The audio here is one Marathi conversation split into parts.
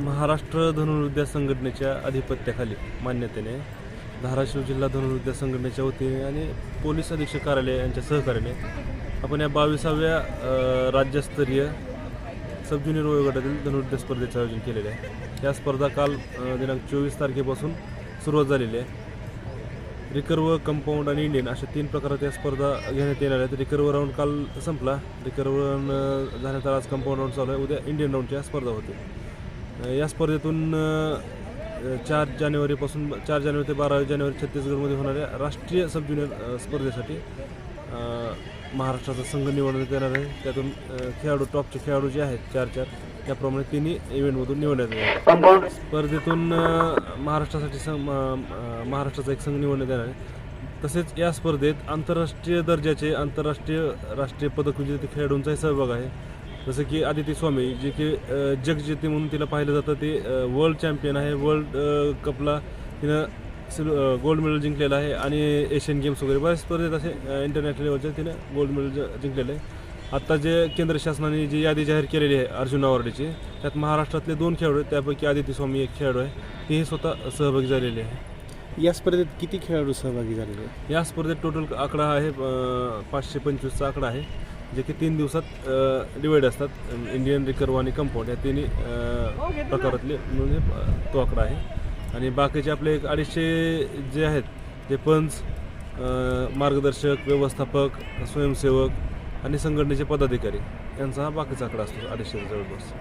महाराष्ट्र धनुर्विद्या संघटनेच्या अधिपत्याखाली मान्यतेने धाराशिव जिल्हा धनुर्विद्या संघटनेच्या वतीने आणि पोलीस अधीक्षक कार्यालय यांच्या सहकार्याने आपण या बावीसाव्या राज्यस्तरीय सब ज्युनियर वयोगटातील धनुर्विद्या स्पर्धेचं आयोजन केलेलं आहे. या स्पर्धा काल दिनांक चोवीस तारखेपासून सुरुवात झालेली आहे. रिकर्व कंपाऊंड आणि इंडियन अशा तीन प्रकारात या स्पर्धा घेण्यात येणार आहेत. रिकर्व राऊंड काल संपला. रिकर्व राऊंड झाल्यानंतर आज कंपाऊंड राऊंड चालू आहे. उद्या इंडियन राऊंडच्या स्पर्धा होते या स्पर्धेतून चार जानेवारीपासून चार जानेवारी ते बारा जानेवारी छत्तीसगडमध्ये होणाऱ्या राष्ट्रीय सब ज्युनियर स्पर्धेसाठी महाराष्ट्राचा संघ निवडण्यात येणार आहे. त्यातून खेळाडू टॉपचे खेळाडू जे आहेत चार चार त्याप्रमाणे तिन्ही इव्हेंटमधून निवडण्यात येणार स्पर्धेतून महाराष्ट्रासाठी सं- महाराष्ट्राचा एक संघ निवडण्यात येणार आहे. तसेच या स्पर्धेत आंतरराष्ट्रीय दर्जाचे आंतरराष्ट्रीय राष्ट्रीय पदक विजेते खेळाडूंचाही सहभाग आहे. जसं की आदिती स्वामी जे की जगजेते म्हणून तिला पाहिलं जातं ते वर्ल्ड चॅम्पियन आहे. वर्ल्ड कपला तिनं सिल्व अ, गोल्ड मेडल जिंकलेलं आहे आणि एशियन गेम्स वगैरे. बऱ्याच स्पर्धेत असे इंटरनॅशनल लेवलचे तिनं गोल्ड मेडल जिंकलेलं आहे. आत्ता जे केंद्र शासनाने जी यादी जाहीर केलेली आहे अर्जुन अवॉर्डची त्यात महाराष्ट्रातले दोन खेळाडू आहेत. त्यापैकी आदिती स्वामी एक खेळाडू आहे. तेही स्वतः सहभागी झालेले आहे. या स्पर्धेत किती खेळाडू सहभागी झालेले आहेत? या स्पर्धेत टोटल आकडा आहे पाचशे पंचवीसचा आकडा आहे. जे की तीन दिवसात डिवाईड असतात. इंडियन रिकर्व आणि कंपाऊंड या तिन्ही अ, प्रकारातले म्हणजे अ, तो आकडा आहे. आणि बाकीचे आपले एक अडीचशे जे आहेत जे पंच मार्गदर्शक व्यवस्थापक स्वयंसेवक आणि संघटनेचे पदाधिकारी यांचा हा बाकीचा आकडा असतो अडीचशे जवळपास.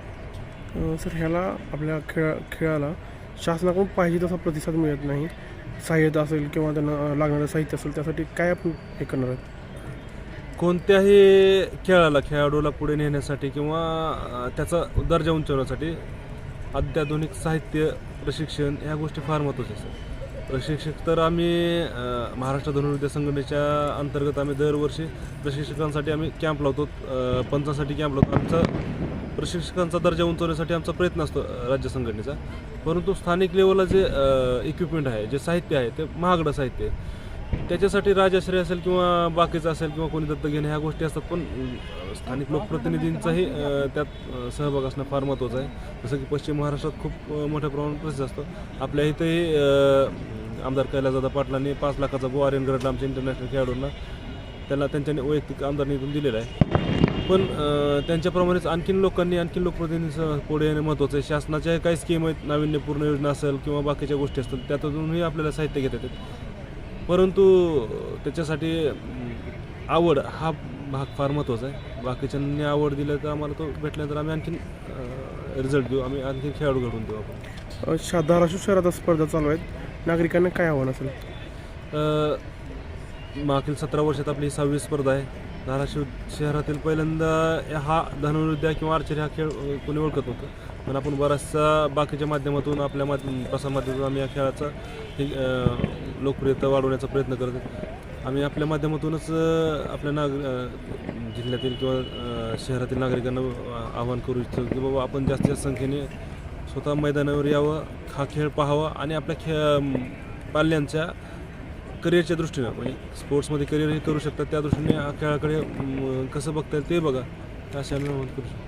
सर ह्याला आपल्या खेळा खेळाला शासनाकडून पाहिजे तसा प्रतिसाद मिळत नाही. सहाय्यता असेल किंवा त्यांना लागणारं साहित्य असेल त्यासाठी काय आपण हे करणार आहोत? कोणत्याही खेळाला खेळाडूला पुढे नेण्यासाठी किंवा त्याचा दर्जा उंचावण्यासाठी अत्याधुनिक साहित्य प्रशिक्षण ह्या गोष्टी फार महत्त्वाच्या असतात प्रशिक्षक तर आम्ही महाराष्ट्र धनुर्विद्या संघटनेच्या अंतर्गत आम्ही दरवर्षी प्रशिक्षकांसाठी आम्ही कॅम्प लावतो. पंचांसाठी कॅम्प लावतो. आमचा प्रशिक्षकांचा दर्जा उंचवण्यासाठी आमचा प्रयत्न असतो राज्य संघटनेचा. परंतु स्थानिक लेवलला जे इक्विपमेंट आहे जे साहित्य आहे ते महागडं साहित्य आहे. त्याच्यासाठी राजाश्रय असेल किंवा बाकीचं असेल किंवा कोणी दत्त घेणे ह्या गोष्टी असतात. पण स्थानिक लोकप्रतिनिधींचाही त्यात सहभाग असणं फार महत्त्वाचं आहे. जसं की पश्चिम महाराष्ट्रात खूप मोठ्या प्रमाणात प्रसिद्ध असतं. आपल्या इथंही आमदार कैलासदादा पाटलांनी पाच लाखाचा गो आर्यन गरडला आमच्या इंटरनॅशनल खेळाडूंना त्यांना त्यांच्याने वैयक्तिक आमदार निधून दिलेला आहे. पण त्यांच्याप्रमाणेच आणखीन लोकांनी आणखीन लोकप्रतिनिधी पुढे येणे महत्त्वाचं आहे. शासनाच्या काही स्कीम आहेत. नाविन्यपूर्ण योजना असेल किंवा बाकीच्या गोष्टी असतील त्यातूनही आपल्याला साहित्य घेता येतात परंतु त्याच्यासाठी आवड हा भाग फार महत्त्वाचा आहे. बाकीच्यांनी आवड दिलं तर आम्हाला तो भेटल्यानंतर आम्ही आणखीन रिझल्ट देऊ. आम्ही आणखीन खेळाडू घडवून देऊ आपण. शा धाराशिव शहरात स्पर्धा चालू आहेत. नागरिकांना काय आव्हान असेल? मागील सतरा वर्षात आपली सहावी स्पर्धा आहे. धाराशिव शहरातील पहिल्यांदा हा धनुर्विद्या किंवा आर्चरी हा खेळ कोणी ओळखत नव्हतं. पण आपण बऱ्याचशा बाकीच्या माध्यमातून आपल्या माध्यम प्रसारमाध्यमातून आम्ही या खेळाचा हे लोकप्रियता वाढवण्याचा प्रयत्न करत आम्ही आपल्या माध्यमातूनच आपल्या नाग जिल्ह्यातील किंवा शहरातील नागरिकांना आवाहन करू इच्छितो की बाबा आपण जास्तीत जास्त संख्येने स्वतः मैदानावर यावं हा खेळ पाहावा आणि आपल्या खेळ पाल्यांच्या करिअरच्या दृष्टीनं म्हणजे स्पोर्ट्समध्ये करिअरही करू शकतात त्या दृष्टीने हा खेळाकडे कसं बघता येईल ते बघा. अशा आम्ही करू शकतो.